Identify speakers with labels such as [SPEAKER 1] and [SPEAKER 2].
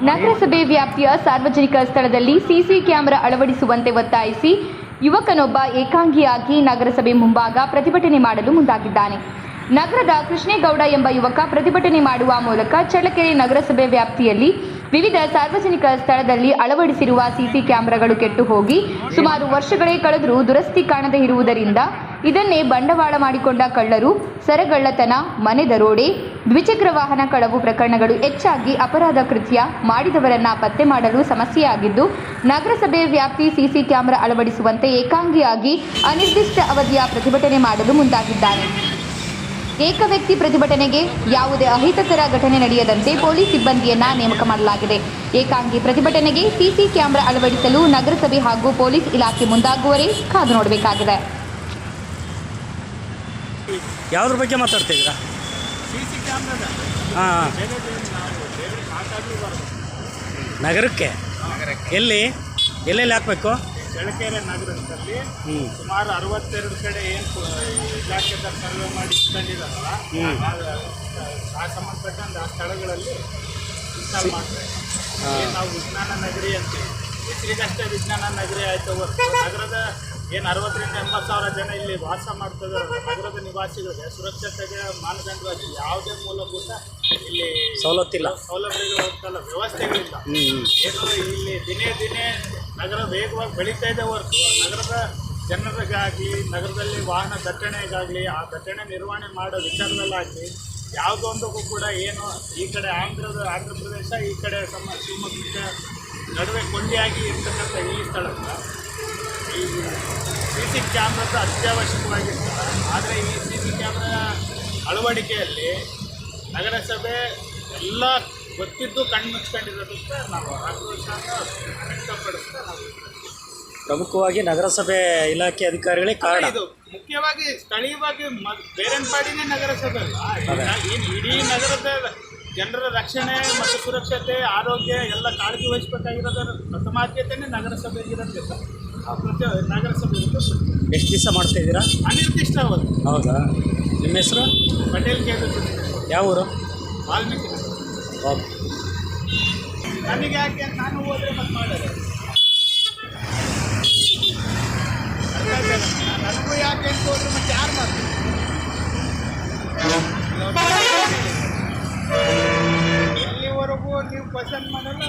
[SPEAKER 1] ನಗರಸಭೆ ವ್ಯಾಪ್ತಿಯ ಸಾರ್ವಜನಿಕ ಸ್ಥಳದಲ್ಲಿ ಸಿಸಿ ಕ್ಯಾಮೆರಾ ಅಳವಡಿಸುವಂತೆ ಒತ್ತಾಯಿಸಿ ಯುವಕನೊಬ್ಬ ಏಕಾಂಗಿಯಾಗಿ ನಗರಸಭೆ ಮುಂಭಾಗ ಪ್ರತಿಭಟನೆ ಮಾಡಲು ಮುಂದಾಗಿದ್ದಾನೆ. ನಗರದ ಕೃಷ್ಣೇಗೌಡ ಎಂಬ ಯುವಕ ಪ್ರತಿಭಟನೆ ಮಾಡುವ ಮೂಲಕ ಚಳ್ಳಕೆರೆ ನಗರಸಭೆ ವ್ಯಾಪ್ತಿಯಲ್ಲಿ ವಿವಿಧ ಸಾರ್ವಜನಿಕ ಸ್ಥಳದಲ್ಲಿ ಅಳವಡಿಸಿರುವ ಸಿಸಿ ಕ್ಯಾಮೆರಾಗಳು ಕೆಟ್ಟು ಹೋಗಿ ಸುಮಾರು ವರ್ಷಗಳೇ ಕಳೆದರೂ ದುರಸ್ತಿ ಕಾಣದೇ ಇರುವುದರಿಂದ ಇದನ್ನೇ ಬಂಡವಾಳ ಮಾಡಿಕೊಂಡ ಕಳ್ಳರು, ಸರಗಳ್ಳತನ, ಮನೆ ದರೋಡೆ, ದ್ವಿಚಕ್ರ ವಾಹನ ಕಳವು ಪ್ರಕರಣಗಳು ಹೆಚ್ಚಾಗಿ ಅಪರಾಧ ಕೃತ್ಯ ಮಾಡಿದವರನ್ನ ಪತ್ತೆ ಮಾಡಲು ಸಮಸ್ಯೆಯಾಗಿದ್ದು, ನಗರಸಭೆ ವ್ಯಾಪ್ತಿ ಸಿಸಿ ಕ್ಯಾಮೆರಾ ಅಳವಡಿಸುವಂತೆ ಏಕಾಂಗಿಯಾಗಿ ಅನಿರ್ದಿಷ್ಟ ಅವಧಿಯ ಪ್ರತಿಭಟನೆ ಮಾಡಲು ಮುಂದಾಗಿದ್ದಾನೆ ಏಕ ವ್ಯಕ್ತಿ ಪ್ರತಿಭಟನೆಗೆ ಯಾವುದೇ ಅಹಿತಕರ ಘಟನೆ ನಡೆಯದಂತೆ ಪೊಲೀಸ್ ಸಿಬ್ಬಂದಿಯನ್ನ ನೇಮಕ ಮಾಡಲಾಗಿದೆ. ಏಕಾಂಗಿ ಪ್ರತಿಭಟನೆಗೆ ಸಿಸಿ ಕ್ಯಾಮೆರಾ ಅಳವಡಿಸಲು ನಗರಸಭೆ ಹಾಗೂ ಪೊಲೀಸ್ ಇಲಾಖೆ ಮುಂದಾಗುವರೆ ಕಾದು ನೋಡಬೇಕಾಗಿದೆ.
[SPEAKER 2] ಯಾವ್ದ್ರ ಬಗ್ಗೆ ಮಾತಾಡ್ತಿದ್ದೀರಾ? ಹಾಂ. ನಗರಕ್ಕೆ? ಎಲ್ಲಿ? ಎಲ್ಲೆಲ್ಲಿ ಹಾಕಬೇಕು?
[SPEAKER 3] ಬೆಳಕೆರೆ ನಗರದಲ್ಲಿ ಸುಮಾರು ಅರವತ್ತೆರಡು ಕಡೆ ಏನು ಸರ್ವೆ ಮಾಡಿ ಇಟ್ಕೊಂಡಿದ್ದಾರಲ್ಲ ಆ- ಆ ಸಂಬಂಧಪಟ್ಟಂತ ಆ ಸ್ಥಳಗಳಲ್ಲಿ ಇನ್ಸ್ಟಾಲ್ ಮಾಡ್ತಾರೆ ನಾವು ವಿಜ್ಞಾನ ನಗರಿ ಅಂತೀವಿ. ಹೆಸರಿಗಷ್ಟೇ ವಿಜ್ಞಾನ ನಗರಿ ಆಯ್ತ ನಗರದ ಏನು ಅರವತ್ತರಿಂದ ಎಂಬತ್ತು ಸಾವಿರ ಜನ ಇಲ್ಲಿ ವಾಸ ಮಾಡ್ತಿದಾರಲ್ಲ ನಗರದ ನಿವಾಸಿಗಳಿಗೆ ಸುರಕ್ಷತೆಗೆ ಮಾನದಂಡವಾಗಿ ಯಾವುದೇ ಮೂಲಭೂತ ಇಲ್ಲಿ
[SPEAKER 2] ಸವಲತ್ತಿಲ್ಲ
[SPEAKER 3] ಸೌಲಭ್ಯಗಳು ಅಂತಲ್ಲ ವ್ಯವಸ್ಥೆಗಳಿಲ್ಲ. ಏನು ಇಲ್ಲಿ ದಿನೇ ದಿನೇ ನಗರ ವೇಗವಾಗಿ ಬೆಳೀತಾ ಇದೆ ಹೊರತು. ನಗರದ ಜನರಿಗಾಗಲಿ, ನಗರದಲ್ಲಿ ವಾಹನ ದಟ್ಟಣೆಗಾಗಲಿ, ಆ ದಟ್ಟಣೆ ನಿರ್ವಹಣೆ ಮಾಡೋ ವಿಚಾರದಲ್ಲಾಗಲಿ ಯಾವುದೊಂದಕ್ಕೂ ಕೂಡ ಏನು ಈ ಕಡೆ ಆಂಧ್ರದ, ಆಂಧ್ರ ಪ್ರದೇಶ, ಈ ಕಡೆ ತಮ್ಮ ಶಿವಮೊಗ್ಗ ನಡುವೆ ಕೊಂಡಿಯಾಗಿ ಇರ್ತಕ್ಕಂಥ ಈ ಸ್ಥಳಕ್ಕೆ ಈ ಸಿ ಸಿ ಕ್ಯಾಮ್ರದ ಅತ್ಯವಶ್ಯಕವಾಗಿರ್ತದೆ. ಆದರೆ ಈ ಸಿ ಸಿ ಕ್ಯಾಮ್ರಾ ಅಳವಡಿಕೆಯಲ್ಲಿ ನಗರಸಭೆ ಎಲ್ಲ ಗೊತ್ತಿದ್ದು ಕಣ್ಮುಚ್ಕೊಂಡಿರೋದಕ್ಕೆ ನಾವು ಆಕ್ರೋಶ
[SPEAKER 2] ಪ್ರಮುಖವಾಗಿ ನಗರಸಭೆ ಇಲಾಖೆ ಅಧಿಕಾರಿಗಳೇ ಕಾರಣ.
[SPEAKER 3] ಇದು ಮುಖ್ಯವಾಗಿ ಸ್ಥಳೀಯವಾಗಿ ಮ- ಬೇರೆನ್ಪಾಡಿನೇ ನಗರಸಭೆ. ಅಲ್ಲ ಈಗ ಇಡೀ ನಗರದ ಜನರ ರಕ್ಷಣೆ ಮತ್ತು ಸುರಕ್ಷತೆ ಆರೋಗ್ಯ ಎಲ್ಲ ಕಾಳಜಿ ವಹಿಸಬೇಕಾಗಿರೋದ್ರ ಪ್ರಥಮ ಆದ್ಯತೆನೇ ನಗರಸಭೆಗಿರುತ್ತೆ ಪ್ರತಿ ನಗರಸಭೆ
[SPEAKER 2] ಎಷ್ಟು ದಿವಸ ಮಾಡ್ತಾ ಇದ್ದೀರಾ?
[SPEAKER 3] ಅನಿರ್ದಿಷ್ಟ ಅವಧಿ
[SPEAKER 2] ಹೌದಾ? ನಿಮ್ಮ ಹೆಸರು?
[SPEAKER 3] ಪಟೇಲ್ ಕೇಂದ್ರ
[SPEAKER 2] ಯಾವ ಊರು?
[SPEAKER 3] ವಾಲ್ಮೀಕಿ. ನಗರ.
[SPEAKER 2] ಓಕೆ.
[SPEAKER 3] ನನಗೆ ಯಾಕೆ ನಾನು ಹೋದ್ರೆ ಮತ್ತೆ ಮಾಡೋದು? ಆಯ್ತಲ್ಲ? ನನಗೂ ಯಾಕೆ ಅಂತ ಹೋದ್ರೆ ಮತ್ತೆ ಯಾರು ಮಾಡ್ತೀವಿ ಎಲ್ಲಿವರೆಗೂ ನೀವು ಪಸಂದ್ ಮಾಡಲ್ಲ